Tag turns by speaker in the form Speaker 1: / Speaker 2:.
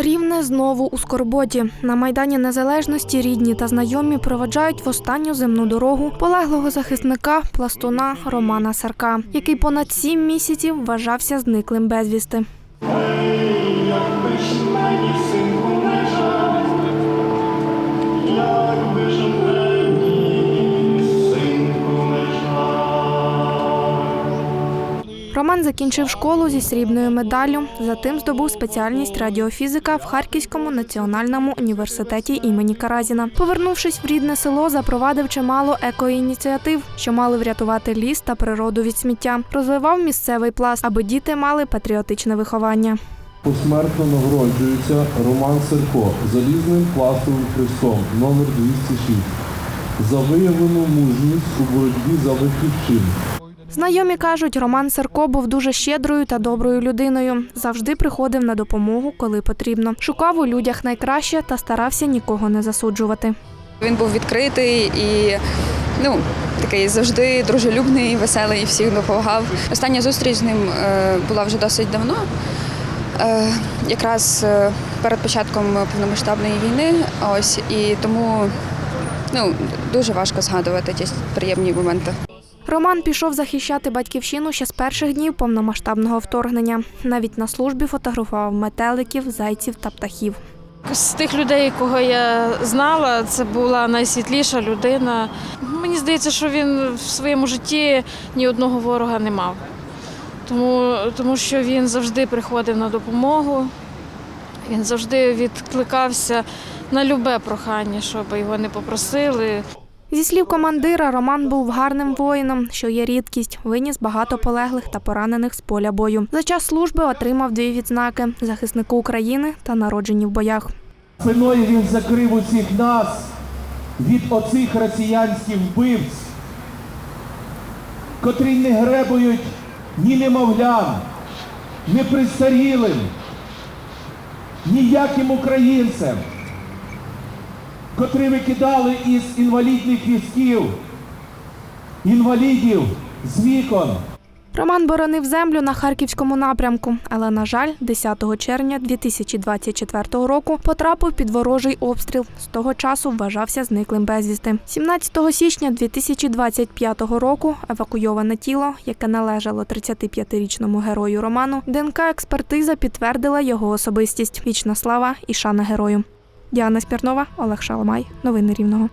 Speaker 1: Рівне знову у скорботі. На Майдані Незалежності рідні та знайомі проведжають в останню земну дорогу полеглого захисника пластуна Романа Сарка, який понад сім місяців вважався зниклим безвісти. Роман закінчив школу зі срібною медаллю. Затим здобув спеціальність радіофізика в Харківському національному університеті імені Каразіна. Повернувшись в рідне село, запровадив чимало екоініціатив, що мали врятувати ліс та природу від сміття. Розвивав місцевий пласт, аби діти мали патріотичне виховання.
Speaker 2: Посмертно нагороджується Роман Серко залізним пластовим хрестом номер 206 за виявлену мужність у боротьбі за батьківщину.
Speaker 1: Знайомі кажуть, Роман Серко був дуже щедрою та доброю людиною. Завжди приходив на допомогу, коли потрібно. Шукав у людях найкраще та старався нікого не засуджувати.
Speaker 3: Він був відкритий і ну, такий завжди дружелюбний, веселий, всіх допомагав. Остання зустріч з ним е, була вже досить давно. Е, якраз е, перед початком повномасштабної війни. Ось і тому ну, дуже важко згадувати ті приємні моменти.
Speaker 1: Роман пішов захищати батьківщину ще з перших днів повномасштабного вторгнення. Навіть на службі фотографував метеликів, зайців та птахів.
Speaker 4: З тих людей, кого я знала, це була найсвітліша людина. Мені здається, що він в своєму житті ні одного ворога не мав. Тому, тому що він завжди приходив на допомогу, він завжди відкликався на любе прохання, щоб його не попросили.
Speaker 1: Зі слів командира, Роман був гарним воїном, що є рідкість. Виніс багато полеглих та поранених з поля бою. За час служби отримав дві відзнаки захиснику України та народжені в боях.
Speaker 5: Спиною він закрив усіх нас від оцих росіянських вбивць, котрі не гребують ні немовлям, ні пристарілим, ніяким українцем, котрі викидали із інвалідних візків, інвалідів з вікон.
Speaker 1: Роман боронив землю на харківському напрямку, але на жаль, 10 червня 2024 року потрапив під ворожий обстріл. З того часу вважався зниклим безвісти. 17 січня 2025 року евакуйоване тіло, яке належало 35-річному герою Роману, ДНК експертиза підтвердила його особистість. Вічна слава і шана герою. Діана Спірнова, Олег Шаламай. Новини Рівного.